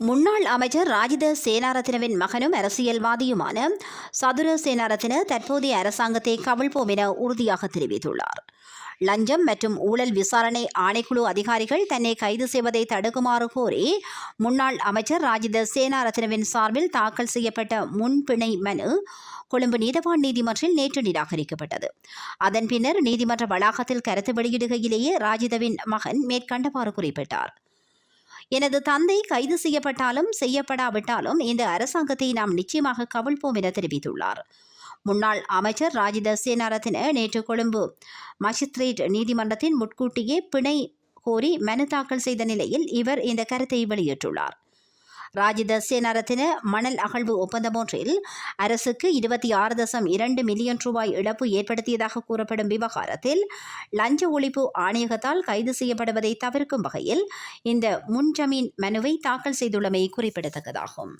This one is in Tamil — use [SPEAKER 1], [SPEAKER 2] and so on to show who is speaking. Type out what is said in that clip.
[SPEAKER 1] முன்னாள் அமைச்சர் ராஜித சேனாரத்னவின் மகனும் அரசியல்வாதியுமான சதுர சேனாரத்ன தற்போதைய அரசாங்கத்தை கவிழ்ப்போம் என உறுதியாக தெரிவித்துள்ளார். லஞ்சம் மற்றும் ஊழல் விசாரணை ஆணைக்குழு அதிகாரிகள் தன்னை கைது செய்வதை தடுக்குமாறு கோரி முன்னாள் அமைச்சர் ராஜித சேனாரத்னவின் சார்பில் தாக்கல் செய்யப்பட்ட முன்பிணை மனு கொழும்பு நீதவான் நீதிமன்றில் நேற்று நிராகரிக்கப்பட்டது. அதன் பின்னர் நீதிமன்ற வளாகத்தில் கருத்து வெளியிடுகையிலேயே ராஜிதவின் மகன் மேற்கண்டவாறு குறிப்பிட்டார். எனது தந்தை கைது செய்யப்பட்டாலும் செய்யப்படாவிட்டாலும் இந்த அரசாங்கத்தை நாம் நிச்சயமாக கவிழ்ப்போம் என தெரிவித்துள்ளார். முன்னாள் அமைச்சர் ராஜித சேனாரத்தின நேற்று கொழும்பு மஜிஸ்திரேட் நீதிமன்றத்தின் முட்கூட்டியே பிணை கோரி மனு தாக்கல் செய்த நிலையில் இவர் இந்த கருத்தை வெளியிட்டுள்ளார். ராஜித சேனாரத்தின மணல் அகழ்வு ஒப்பந்தம் ஒன்றில் அரசுக்கு இருபத்தி ஆறு தசம் இரண்டு மில்லியன் ரூபாய் இழப்பு ஏற்படுத்தியதாக கூறப்படும் விவகாரத்தில் லஞ்ச ஒழிப்பு ஆணையகத்தால் கைது செய்யப்படுவதை தவிர்க்கும் வகையில் இந்த முன்ஜமீன் மனுவை தாக்கல் செய்துள்ளமை குறிப்பிடத்தக்கதாகும்.